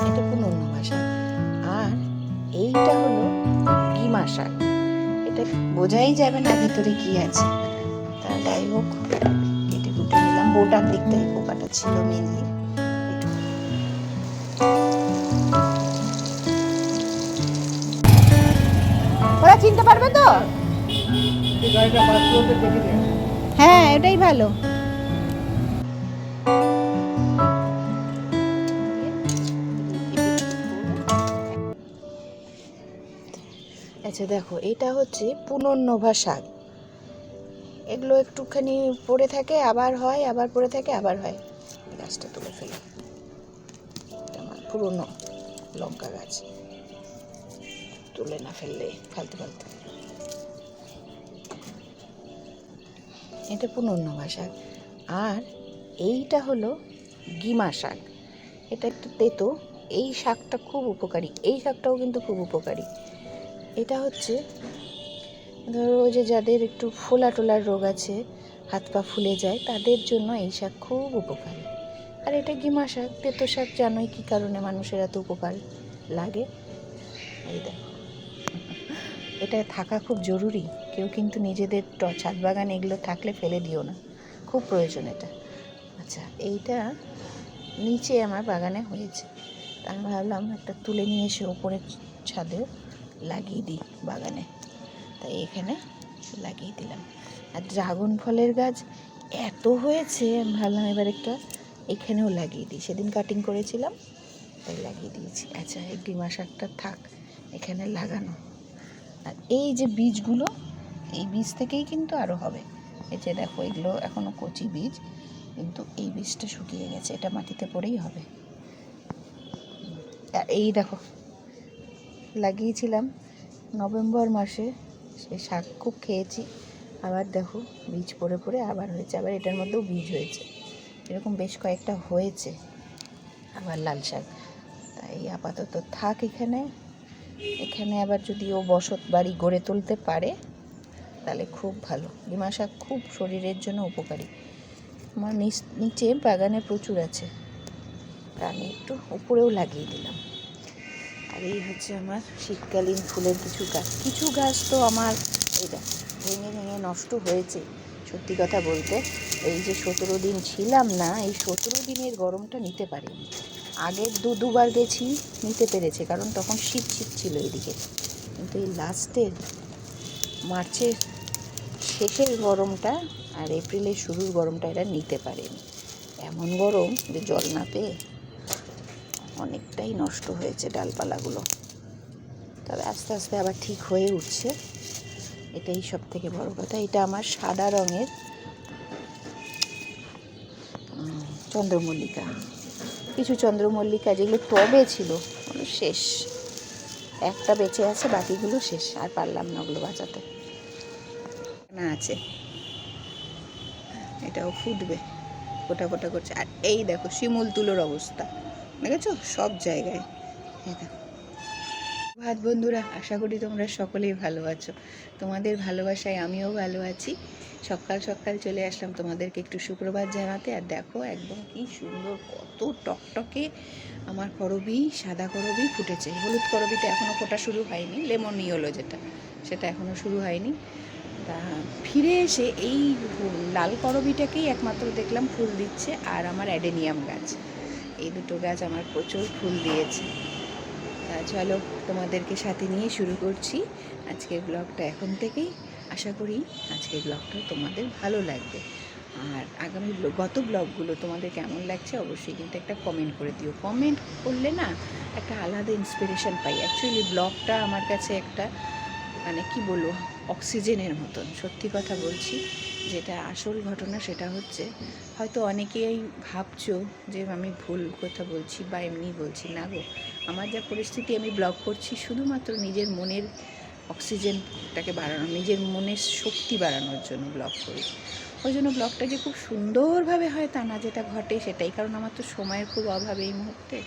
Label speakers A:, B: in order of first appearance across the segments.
A: এটা পুনর্নবা শাক আর এইটা হলো গিমা শাক এটা বোঝাই যাবে না ভিতরে কি আছে। তা যাই হোক কেটে কুটে নিলাম। বোটার দিকটাই পোকাটা ছিল মেনলি ওরা চিনতে পারবে তো? হ্যাঁ এটাই ভালো। আচ্ছা দেখো, এটা হচ্ছে পুনর্নভা শাক। এগুলো একটুখানি পড়ে থাকে, আবার হয়, আবার পড়ে থাকে, আবার হয়। গাছটা তুলে ফেলি। আমার পুরনো লঙ্কা গাছ। তুলে না ফেললে ফালতু ফালতু। এটা পুনর্নভা শাক। আর এইটা হলো গিমা শাক। এটা একটু তেতো। এই শাকটা খুব উপকারী। এই শাকটাও কিন্তু খুব উপকারী। এটা হচ্ছে, ধরো যে যাদের একটু ফোলা টোলার রোগ আছে, হাত পা ফুলে যায়, তাদের জন্য এই শাক খুব উপকারী। আর এটা গিমা শাক? তেতো শাক জানোই কী কারণে মানুষের এত উপকার লাগে? এই দেখো। এটা থাকা খুব জরুরি। কেউ কিন্তু নিজেদের ছাদ বাগান এগুলো থাকলে ফেলে দিও না। খুব প্রয়োজন এটা। আচ্ছা এইটা নিচে আমার বাগানে হয়েছে। আমি ভাবলাম একটা তুলে নিয়ে এসে ওপরে ছাদেও লাগিয়ে দিই বাগানে। তাই এখানে লাগিয়ে দিলাম। আর ড্রাগন ফলের গাছ এত হয়েছে, আমি ভাবলাম এবার একটা এখানেও লাগিয়ে দিই। সেদিন কাটিং করেছিলাম, তাই লাগিয়ে দিয়েছি। আচ্ছা এই ডিমা শাকটা থাক, এখানে লাগানো। আর এই যে বীজগুলো, এই বীজ থেকেই কিন্তু আরও হবে। এই যে দেখো, এগুলো এখনও কচি বীজ, কিন্তু এই বীজটা শুকিয়ে গেছে, এটা মাটিতে পড়েই হবে। এই দেখো লাগিয়েছিলাম। নভেম্বর মাসে সে শাক খুব খেয়েছি। আবার দেখো, বীজ পড়ে পড়ে আবার হয়েছে, আবার এটার মধ্যেও বীজ হয়েছে। এরকম বেশ কয়েকটা হয়েছে, আবার লাল শাক। তাই আপাতত থাক এখানে। এখানে আবার যদি ও বসত বাড়ি গড়ে তুলতে পারে, তাহলে খুব ভালো। ডিমা শাক খুব শরীরের জন্য উপকারী। আমার নিচ- বাগানে প্রচুর আছে। তা আমি একটু উপরেও লাগিয়ে দিলাম। এই হচ্ছে আমার শীতকালীন ফুলের কিছু গাছ। কিছু গাছ তো আমার দেখ, ভেঙে ভেঙে নষ্ট হয়েছে, সত্যি কথা বলতে। এই যে সতেরো দিন ছিলাম না, এই সতেরো দিনের গরমটা নিতে পারিনি। আগের দু, দুবার গেছি, নিতে পেরেছে, কারণ তখন শীত শীত ছিল এদিকে। কিন্তু এই লাস্টের মার্চের শেষের গরমটা আর এপ্রিলের শুরুর গরমটা এরা নিতে পারেনি। এমন গরম যে জল না পেয়ে অনেকটাই নষ্ট হয়েছে ডালপালাগুলো। তবে আস্তে আস্তে আবার ঠিক হয়ে উঠছে। এটাই সব থেকে বড় কথা। এটা আমার সাদা রঙের চন্দ্রমল্লিকা। কিছু চন্দ্রমল্লিকা যেগুলো টবে ছিল শেষ। একটা বেঁচে আছে, বাকিগুলো শেষ। আর পারলাম না ওগুলো বাঁচাতে। না আছে। এটাও ফুটবে। কোটা কোটা করছে। আর এই দেখো, শিমুল তুলোর অবস্থা। দেখেছ? সব জায়গায়। ভাত বন্ধুরা, আশা করি তোমরা সকলেই ভালো আছো। তোমাদের ভালোবাসায় আমিও ভালো আছি। সকাল সকাল চলে আসলাম তোমাদেরকে একটু সুপ্রভাত জানাতে। আর দেখো, একদম কি সুন্দর, কত টকটকে আমার করবি, সাদা করবি ফুটেছে। হলুদ করবিটা এখনও ফোটা শুরু হয়নি, লেমন ইয়েলো যেটা, সেটা এখনও শুরু হয়নি। তা ফিরে এসে এই লাল করবিটাকেই একমাত্র দেখলাম ফুল দিচ্ছে আর আমার অ্যাডেনিয়াম গাছ। এই দুটো গাছ আমার প্রচুর ফুল দিয়েছে। তা চলো তোমাদেরকে সাথে নিয়ে শুরু করছি আজকের ব্লগটা এখন থেকেই। আশা করি আজকের ব্লগটা তোমাদের ভালো লাগবে। আর আগামী গত ব্লগগুলো তোমাদের কেমন লাগছে অবশ্যই কিন্তু একটা কমেন্ট করে দিও। কমেন্ট করলে না একটা আলাদা ইন্সপিরেশন পাই। অ্যাকচুয়ালি ব্লগটা আমার কাছে একটা মানে কি বলব? অক্সিজেনের মতন। সত্যি কথা বলছি, যেটা আসল ঘটনা সেটা হচ্ছে, হয়তো অনেকেই ভাবছ যে আমি ভুল কথা বলছি বা এমনি বলছি। না গো, আমার যা পরিস্থিতি আমি ব্লগ করছি শুধুমাত্র নিজের মনের অক্সিজেনটাকে বাড়ানো, নিজের মনের শক্তি বাড়ানোর জন্য ব্লগ করি। ওই জন্য ব্লগটা যে খুব সুন্দরভাবে হয় তা না, যেটা ঘটে সেটাই। কারণ আমার তো সময়ের খুব অভাব এই মুহূর্তে।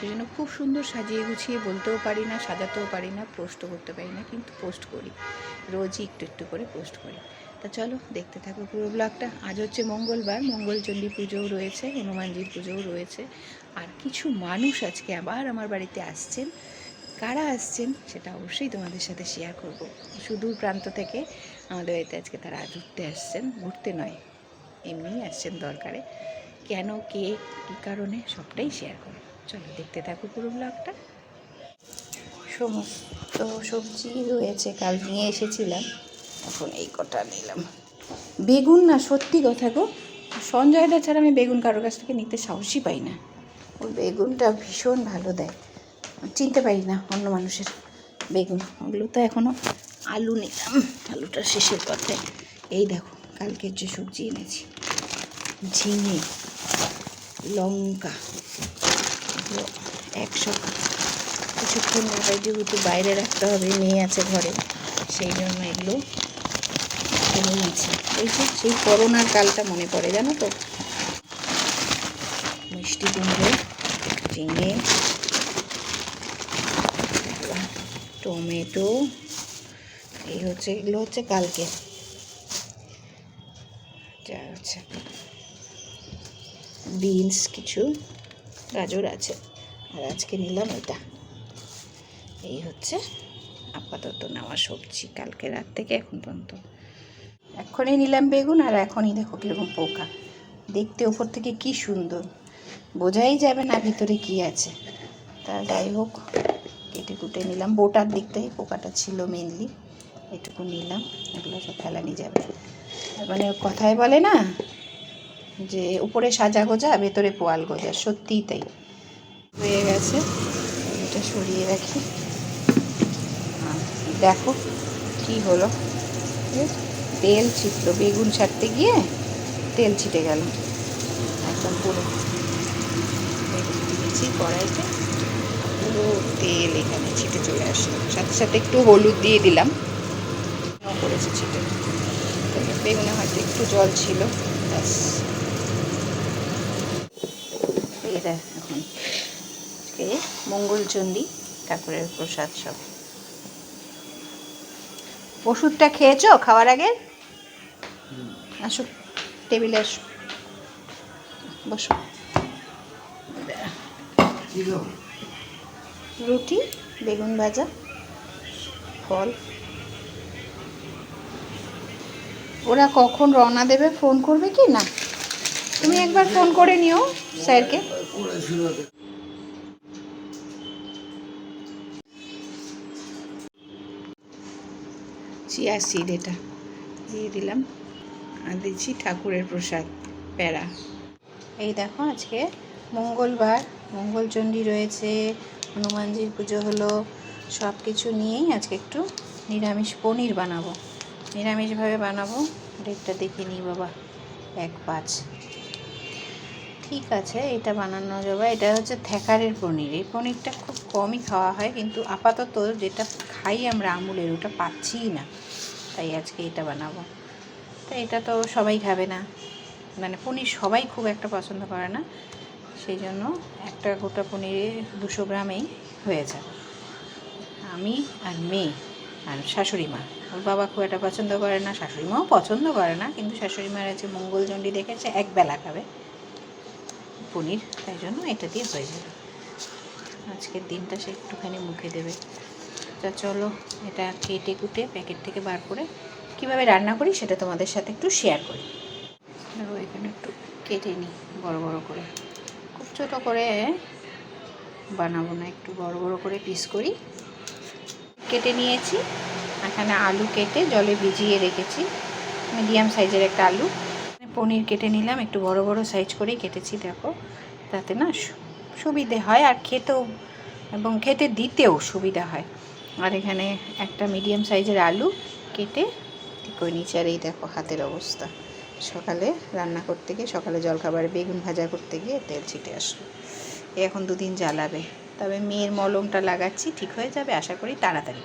A: সেই জন্য খুব সুন্দর সাজিয়ে গুছিয়ে বলতেও পারি না, সাজাতেও পারি না পোস্টও করতে পারি না, কিন্তু পোস্ট করি। রোজই একটু একটু করে পোস্ট করি। তা চলো, দেখতে থাকো পুরো ব্লগটা। আজ হচ্ছে মঙ্গলবার, মঙ্গলচণ্ডী পুজোও রয়েছে, হনুমানজির পুজোও রয়েছে। আর কিছু মানুষ আজকে আবার আমার বাড়িতে আসছেন। কারা আসছেন সেটা অবশ্যই তোমাদের সাথে শেয়ার করব। সুদূর প্রান্ত থেকে আমাদের বাড়িতে আজকে তারা ঘুরতে আসছেন। ঘুরতে নয়, এমনিই আসছেন দরকারে। কেন, কে, কী কারণে সবটাই শেয়ার করো চলো দেখতে থাকো পুরো ব্লগটা সমস্ত সবজি রয়েছে, কাল নিয়ে এসেছিলাম। এখন এই কটা নিলাম। বেগুন না, সত্যি কথা গো সঞ্জয়দা ছাড়া আমি বেগুন কারোর কাছ থেকে নিতে সাহসই পাই না। ওর বেগুনটা ভীষণ ভালো দেয়। চিনতে পারি না অন্য মানুষের বেগুন। ওগুলো তো এখনও আলু নিলাম। আলুটা শেষের পথে এই দেখো, কালকের যে সবজি এনেছি। ঝিঙে, লঙ্কা। এগুলো একশো কিছুক্ষণ মোবাইল যেহেতু বাইরে রাখতে হবে, মেয়ে আছে ঘরে, সেই জন্য এগুলো কিনে আছে ওই যে সেই করোনার কালটা মনে পড়ে, জানো তো? মিষ্টি কুমড়ো, ঝিঙে টমেটো, এই হচ্ছে, এগুলো হচ্ছে কালকে। যা হচ্ছে। বিনস কিছু। গাজর আছে। আর আজকে নিলাম এটা। এই হচ্ছে আপাতত নেওয়া সবজি কালকে রাত থেকে এখন পর্যন্ত। এখনই নিলাম বেগুন আর এখনই দেখো কীরকম পোকা। দেখতে ওপর থেকে কি সুন্দর। বোঝাই যাবে না ভিতরে কি আছে। তা যাই হোক, কেটে কুটে নিলাম। বোটার দিকটাই পোকাটা ছিল মেনলি এটুকু নিলাম। এগুলো সব ফেলানি যাবে। মানে কথায় বলে না যে উপরে সাজা গোজা, ভেতরে পোয়াল গোজা, সত্যিই তাই। হয়ে গেছে। এটা সরিয়ে রাখি। দেখো কি হলো। তেল ছিটলো। বেগুন ছাড়তে গিয়ে তেল ছিটে গেল। একদম পুরো। দিয়েছি কড়াইতে। পুরো তেল এখানে ছিটে চলে আসলো। সাথে সাথে একটু হলুদ দিয়ে দিলাম। করেছে ছিটে। বেগুনে হয়তো একটু জল ছিল। ব্যাস। দেখ এখন। আজকে মঙ্গলচণ্ডী ঠাকুরের প্রসাদ সব। ওষুধটা খেয়েছো খাওয়ার আগে? আসো টেবিলে আসো। বসো। রুটি বেগুন ভাজা ফল। ওরা কখন রওনা দেবে ফোন করবে কি না? তুমি একবার ফোন করে নিও স্যারকে। চিয়া সিড এটা। দিয়ে দিলাম। আর দিচ্ছি ঠাকুরের প্রসাদ, প্যারা। এই দেখো আজকে মঙ্গলবার, মঙ্গলচণ্ডী রয়েছে, হনুমানজির পুজো হলো। সব কিছু নিয়েই আজকে একটু নিরামিষ পনির বানাবো। নিরামিষভাবে বানাবো। ডেটটা দেখে নিই বাবা, এক পাঁচ। ঠিক আছে, এটা বানানো যাবে। এটা হচ্ছে থ্যাকারের পনির। এই পনিরটা খুব কমই খাওয়া হয়, কিন্তু আপাতত যেটা খাই আমরা আমুলের, ওটা পাচ্ছিই না। তাই আজকে এটা বানাবো। তো এটা তো সবাই খাবে না। মানে পনির সবাই খুব একটা পছন্দ করে না। সেই জন্য একটা গোটা পনিরে দুশো গ্রামেই হয়ে যায় আমি আর মেয়ে আর শাশুড়ি মা। ওর বাবা খুব একটা পছন্দ করে না, শাশুড়ি মাও পছন্দ করে না, কিন্তু শাশুড়ি মার আছে মঙ্গলচণ্ডী দেখেছে এক বেলা খাবে। পনির, তাই জন্য এটা দিয়ে হয়ে যাবে। আজকের দিনটা সে একটুখানি মুখে দেবে। তা চলো, এটা কেটে কুটে প্যাকেট থেকে বার করে কীভাবে রান্না করি সেটা তোমাদের সাথে একটু শেয়ার করি। দেখো এখানে একটু কেটে নিই বড় বড় করে। খুব ছোটো করে বানাবো না, একটু বড় বড় করে পিস করি। কেটে নিয়েছি, এখানে আলু কেটে জলে ভিজিয়ে রেখেছি। মিডিয়াম সাইজের একটা আলু। পনির কেটে নিলাম, একটু বড় বড় সাইজ করেই কেটেছি, দেখো। তাতে না সুবিধে হয় আর খেতেও, এবং খেতে দিতেও সুবিধা হয়। আর এখানে একটা মিডিয়াম সাইজের আলু কেটে করে নিচে আর এই দেখো হাতের অবস্থা। সকালে রান্না করতে গিয়ে, সকালে জলখাবারে বেগুন ভাজা করতে গিয়ে তেল ছিটে আসলো। এখন দুদিন জ্বালাবে। তবে মেয়ের মলমটা লাগাচ্ছি, ঠিক হয়ে যাবে, আশা করি তাড়াতাড়ি।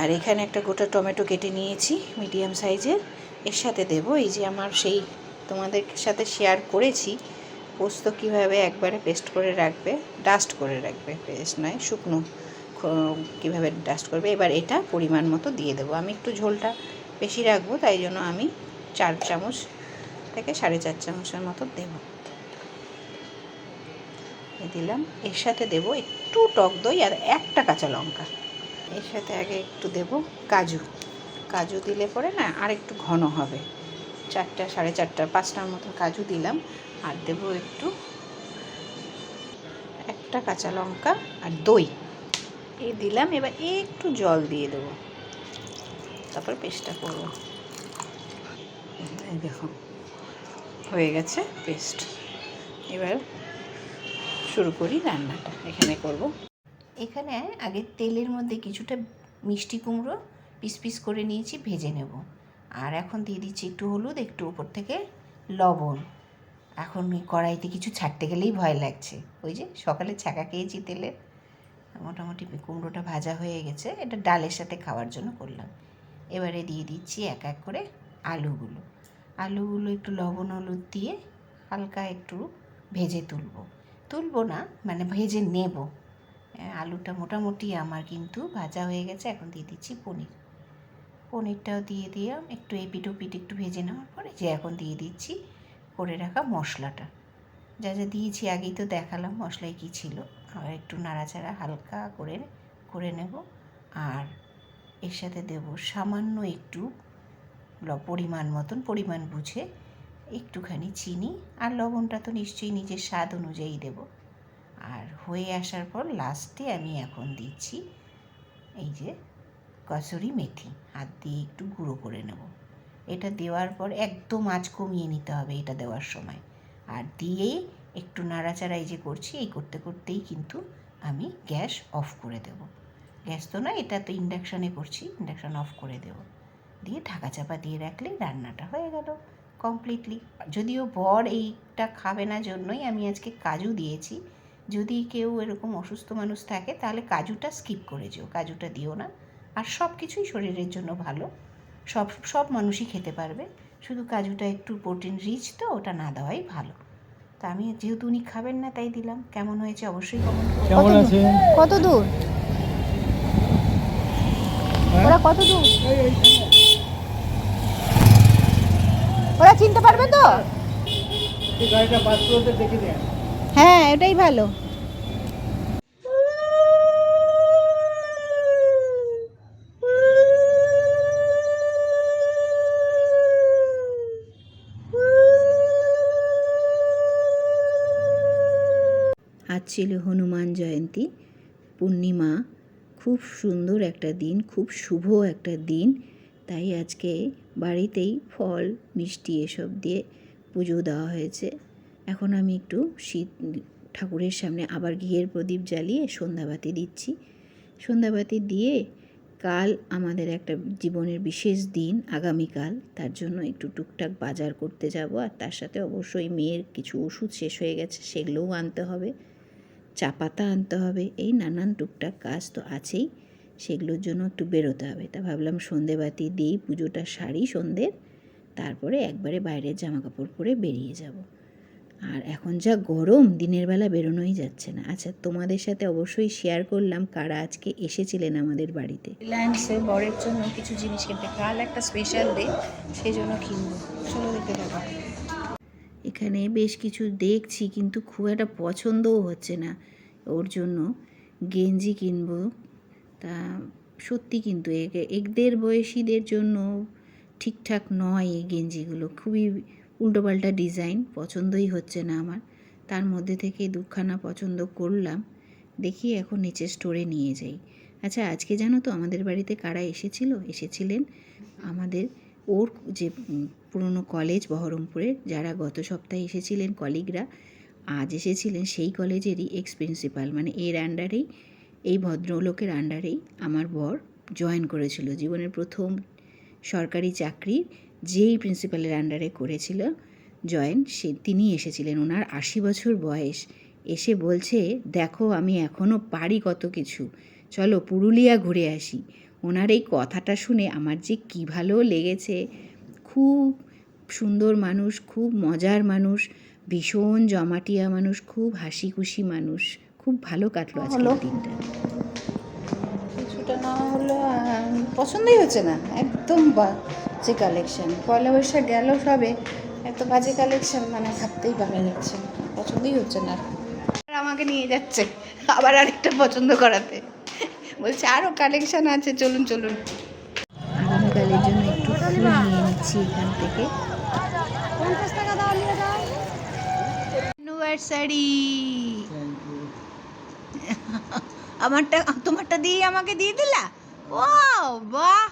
A: আর এখানে একটা গোটা টমেটো কেটে নিয়েছি মিডিয়াম সাইজের এর সাথে দেবো। এই যে আমার সেই তোমাদের সাথে শেয়ার করেছি। পোস্ত কীভাবে একবারে পেস্ট করে রাখবে? ডাস্ট করে রাখবে। পেস্ট নয়, শুকনো কীভাবে ডাস্ট করবে? এবার এটা পরিমাণ মতো দিয়ে দেবো। আমি একটু ঝোলটা বেশি রাখব, তাই জন্য আমি চার চামচ থেকে সাড়ে চার চামচের মতো দেবো। দিলাম। এর সাথে দেব একটু টক দই আর একটা কাঁচা লঙ্কা। এর সাথে আগে একটু দেব কাজু। কাজু দিলে পরে না আর একটু ঘন হবে। চারটা, সাড়ে চারটা, পাঁচটার মতো কাজু দিলাম। আর দেব একটু একটা কাঁচা লঙ্কা আর দই। এই দিলাম, এবার একটু জল দিয়ে দেবো। তারপর পেস্টটা করব। দেখো, হয়ে গেছে পেস্ট। এবার শুরু করি রান্নাটা। এখানে করব। এখানে আগে তেলের মধ্যে কিছুটা মিষ্টি কুমড়ো পিস পিস করে নিয়েছি, ভেজে নেব। আর এখন দিয়ে দিচ্ছি একটু হলুদ, একটু উপর থেকে লবণ। এখন কড়াইতে কিছু ছাড়তে গেলেই ভয় লাগছে। ওই যে সকালে ছাকা খেয়েছি তেলের মোটামুটি কুমড়োটা ভাজা হয়ে গেছে। এটা ডালের সাথে খাওয়ার জন্য করলাম। এবারে দিয়ে দিচ্ছি এক এক করে আলুগুলো। আলুগুলো একটু লবণ হলুদ দিয়ে হালকা একটু ভেজে তুলবো। তুলবো না মানে ভেজে নেব। আলুটা মোটামুটি আমার কিন্তু ভাজা হয়ে গেছে। এখন দিয়ে দিচ্ছি পনির। পনিরটাও দিয়ে দিয়ে একটু এপিট ওপিট একটু ভেজে নেওয়ার পরে যে এখন দিয়ে দিচ্ছি করে রাখা মশলাটা। যা যা দিয়েছি আগেই তো দেখালাম মশলায় কী ছিল। আর একটু নাড়াচাড়া হালকা করে করে নেব। আর এর সাথে দেব সামান্য একটু পরিমাণ মতন, পরিমাণ বুঝে একটুখানি চিনি। আর লবণটা তো নিশ্চয়ই নিজের স্বাদ অনুযায়ী দেব। আর হয়ে আসার পর লাস্টে আমি এখন দিচ্ছি এই যে কসুরি মেথি। হাত দিয়ে একটু গুঁড়ো করে নেব। এটা দেওয়ার পর একদম আঁচ কমিয়ে নিতে হবে এটা দেওয়ার সময়। আর দিয়েই একটু নাড়াচাড়া এই যে করছি, এই করতে করতেই কিন্তু আমি গ্যাস অফ করে দেব। গ্যাস তো না, এটা তো ইন্ডাকশানে করছি, ইন্ডাকশান অফ করে দেব। দিয়ে ঢাকা চাপা দিয়ে রাখলে রান্নাটা হয়ে গেল কমপ্লিটলি। যদিও বর এইটা খাবে না জন্যই আমি আজকে কাজু দিয়েছি। যদি কেউ এরকম অসুস্থ মানুষ থাকে তাহলে কাজুটা স্কিপ করে যেও, কাজুটা দিও না। আর সব কিছুই শরীরের জন্য ভালো। সব সব মানুষই খেতে পারবে। শুধু কাজুটা একটু প্রোটিন রিচ তো ওটা না দেওয়াই ভালো। তা আমি যেহেতু উনি খাবেন না তাই দিলাম। কেমন হয়েছে অবশ্যই কমেন্ট কত দূর? ওরা কত দূর? ওরা চিনতে পারবে তো? হ্যাঁ এটাই ভালো। আজ ছিল হনুমান জয়ন্তী, পূর্ণিমা, খুব সুন্দর একটা দিন, খুব শুভ একটা দিন। তাই আজকে বাড়িতেই ফল, মিষ্টি এসব দিয়ে পুজো দেওয়া হয়েছে। এখন আমি একটু শীত, ঠাকুরের সামনে আবার ঘিয়ের প্রদীপ জ্বালিয়ে সন্ধ্যাবাতি দিচ্ছি। সন্ধ্যাবাতি দিয়ে কাল আমাদের একটা জীবনের বিশেষ দিন, আগামীকাল। তার জন্য একটু টুকটাক বাজার করতে যাব। আর তার সাথে অবশ্যই মেয়ের কিছু ওষুধ শেষ হয়ে গেছে, সেগুলোও আনতে হবে। চা পাতা আনতে হবে। এই নানান টুকটাক কাজ তো আছেই, সেগুলোর জন্য একটু বেরোতে হবে। তা ভাবলাম সন্ধেবাতি দিই, পুজোটা সারি সন্ধ্যের, তারপরে একবারে বাইরের জামা কাপড় পরে বেরিয়ে যাব। আর এখন যা গরম, দিনের বেলা বেরোনোই যাচ্ছে না। আচ্ছা তোমাদের সাথে অবশ্যই শেয়ার করলাম কারা আজকে এসেছিলেন আমাদের বাড়িতে। রিলায়েন্সে বরের জন্য কিছু জিনিস কিনতে। কাল একটা স্পেশাল ডে সেই জন্য কিনবো। চলো দেখতে থাকো। এখানে বেশ কিছু দেখছি, কিন্তু খুব একটা পছন্দও হচ্ছে না। ওর জন্য গেঞ্জি কিনব, তা সত্যি কিন্তু এ- এদের বয়সীদের জন্য ঠিকঠাক নয় এই গেঞ্জিগুলো। খুবই উল্টোপাল্টা ডিজাইন, পছন্দই হচ্ছে না আমার। তার মধ্যে থেকে দুখানা পছন্দ করলাম, দেখি এখন নিচে স্টোরে নিয়ে যাই। আচ্ছা আজকে জানো তো আমাদের বাড়িতে কারা এসেছিল? এসেছিলেন আমাদের ওর যে পুরনো কলেজ বহরমপুরের যারা গত সপ্তাহে এসেছিলেন কলিগরা, আজ এসেছিলেন সেই কলেজেরই এক্স প্রিন্সিপাল মানে এর আন্ডারেই এই ভদ্রলোকের আন্ডারেই আমার বর জয়েন করেছিল। জীবনের প্রথম সরকারি চাকরি যেই প্রিন্সিপালের আন্ডারে করেছিল জয়েন সে, তিনি এসেছিলেন। ওনার আশি বছর বয়স। এসে বলছে, দেখো, আমি এখনও পারি কত কিছু। চলো পুরুলিয়া ঘুরে আসি। ওনার এই কথাটা শুনে আমার যে কী ভালো লেগেছে। খুব সুন্দর মানুষ খুব মজার মানুষ ভীষণ জমাটিয়া মানুষ খুব হাসি খুশি মানুষ। খুব ভালো কাটলো আজকের দিনটা। কিছুটা না হলো পছন্দই হচ্ছে না। একদম বাজে কালেকশন পয়লা বৈশাখ গেল সবে এত বাজে কালেকশন মানে ভাবতেই পারা যাচ্ছে না। পছন্দই হচ্ছে না। আর আমাকে নিয়ে যাচ্ছে। আবার আরেকটা পছন্দ করাতে। বলছে আরও কালেকশান আছে চলুন চলুন। আগামীকালের জন্য একটু ফুল নিয়ে নিচ্ছি এখান থেকে। অ্যানিভার্সারি আমারটা তোমারটা দিয়ে আমাকে দিয়ে দিলা? ও বাহ!